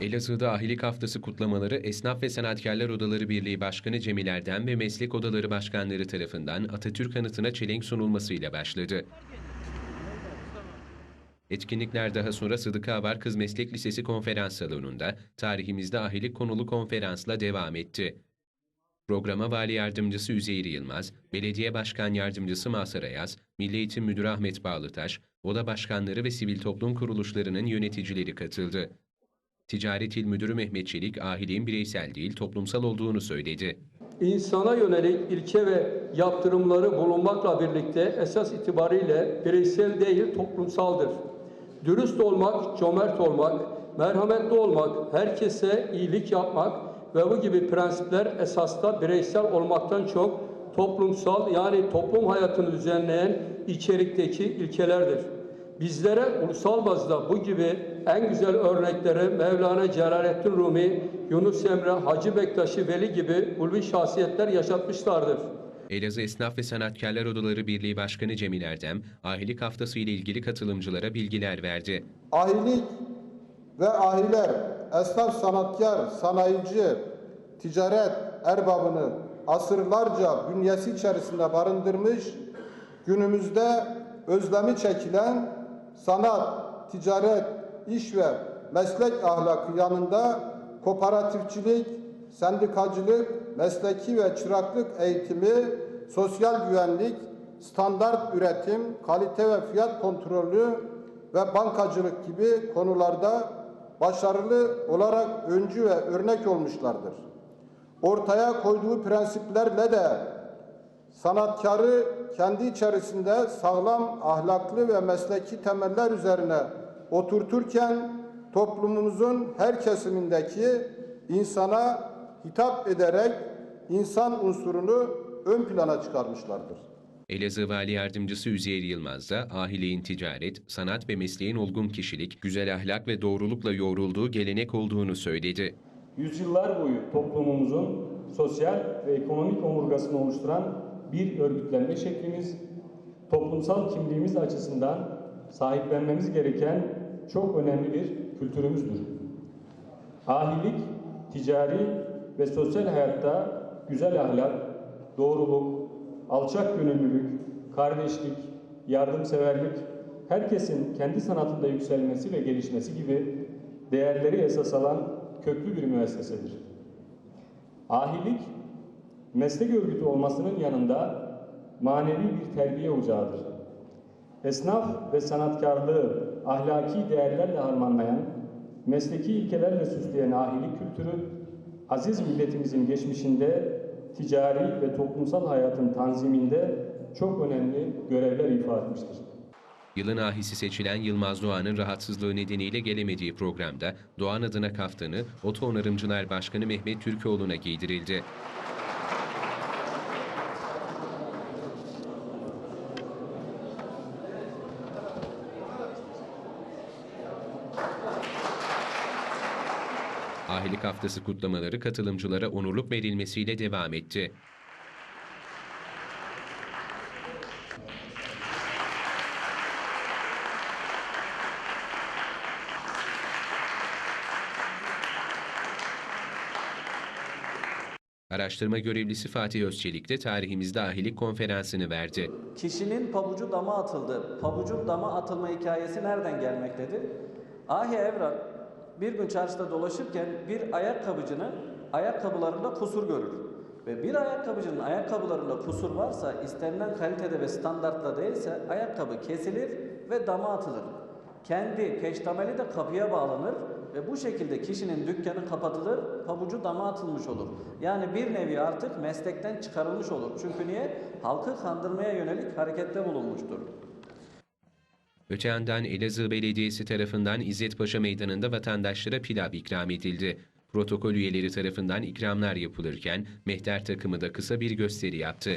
Elazığ'da Ahilik Haftası kutlamaları Esnaf ve Sanatkarlar Odaları Birliği Başkanı Cemil Erdem ve Meslek Odaları Başkanları tarafından Atatürk anıtına çelenk sunulmasıyla başladı. Etkinlikler daha sonra Sıdıka Avar Kız Meslek Lisesi konferans salonunda tarihimizde ahilik konulu konferansla devam etti. Programa Vali Yardımcısı Üzeyir Yılmaz, Belediye Başkan Yardımcısı Mazhar Ayaz, Milli Eğitim Müdürü Ahmet Bağlıtaş, Oda Başkanları ve sivil toplum kuruluşlarının yöneticileri katıldı. Ticaret İl Müdürü Mehmet Çelik, ahiliğin bireysel değil toplumsal olduğunu söyledi. insana yönelik ilke ve yaptırımları bulunmakla birlikte esas itibariyle bireysel değil toplumsaldır. Dürüst olmak, cömert olmak, merhametli olmak, herkese iyilik yapmak ve bu gibi prensipler esasda bireysel olmaktan çok toplumsal yani toplum hayatını düzenleyen içerikteki ilkelerdir. Bizlere ulusal bazda bu gibi en güzel örnekleri Mevlana Celaleddin Rumi, Yunus Emre, Hacı Bektaşi Veli gibi ulvi şahsiyetler yaşatmışlardır. Elazığ Esnaf ve Sanatkarlar Odaları Birliği Başkanı Cemil Erdem, ahilik haftası ile ilgili katılımcılara bilgiler verdi. Ahilik ve ahiler, esnaf sanatkar, sanayici, ticaret erbabını asırlarca bünyesi içerisinde barındırmış, günümüzde özlemi çekilen sanat, ticaret, iş ve meslek ahlakı yanında kooperatifçilik, sendikacılık, mesleki ve çıraklık eğitimi, sosyal güvenlik, standart üretim, kalite ve fiyat kontrolü ve bankacılık gibi konularda başarılı olarak öncü ve örnek olmuşlardır. Ortaya koyduğu prensiplerle de sanatkarı kendi içerisinde sağlam ahlaklı ve mesleki temeller üzerine oturturken toplumumuzun her kesimindeki insana hitap ederek insan unsurunu ön plana çıkarmışlardır. Elazığ Vali Yardımcısı Üzeyir Yılmaz da ahiliğin ticaret, sanat ve mesleğin olgun kişilik, güzel ahlak ve doğrulukla yoğrulduğu gelenek olduğunu söyledi. Yüzyıllar boyu toplumumuzun sosyal ve ekonomik omurgasını oluşturan bir örgütlenme şeklimiz, toplumsal kimliğimiz açısından sahiplenmemiz gereken çok önemli bir kültürümüzdür. Ahilik, ticari ve sosyal hayatta güzel ahlak, doğruluk, alçak gönüllülük, kardeşlik, yardımseverlik, herkesin kendi sanatında yükselmesi ve gelişmesi gibi değerleri esas alan köklü bir müessesedir. Ahilik, meslek örgütü olmasının yanında manevi bir terbiye ocağıdır. Esnaf ve sanatkarlığı ahlaki değerlerle harmanlayan, mesleki ilkelerle süsleyen ahilik kültürü, aziz milletimizin geçmişinde ticari ve toplumsal hayatın tanziminde çok önemli görevler ifa etmiştir. Yılın ahisi seçilen Yılmaz Doğan'ın rahatsızlığı nedeniyle gelemediği programda Doğan adına kaftanı Oto Onarımcılar Başkanı Mehmet Türkoğlu'na giydirildi. Ahilik Haftası kutlamaları katılımcılara onurluk verilmesiyle devam etti. Araştırma görevlisi Fatih Özçelik de tarihimizde ahilik konferansını verdi. Kişinin pabucu dama atıldı. Pabucun dama atılma hikayesi nereden gelmektedir? Ahi Evran bir gün çarşıda dolaşırken bir ayakkabıcının ayakkabılarında kusur görür. Ve bir ayakkabıcının ayakkabılarında kusur varsa istenilen kalitede ve standartta değilse ayakkabı kesilir ve dama atılır. Kendi peştemeli de kapıya bağlanır ve bu şekilde kişinin dükkanı kapatılır, pabucu dama atılmış olur. Yani bir nevi artık meslekten çıkarılmış olur. Çünkü niye? Halkı kandırmaya yönelik harekette bulunmuştur. Öte yandan Elazığ Belediyesi tarafından İzzet Paşa Meydanı'nda vatandaşlara pilav ikram edildi. Protokol üyeleri tarafından ikramlar yapılırken mehter takımı da kısa bir gösteri yaptı.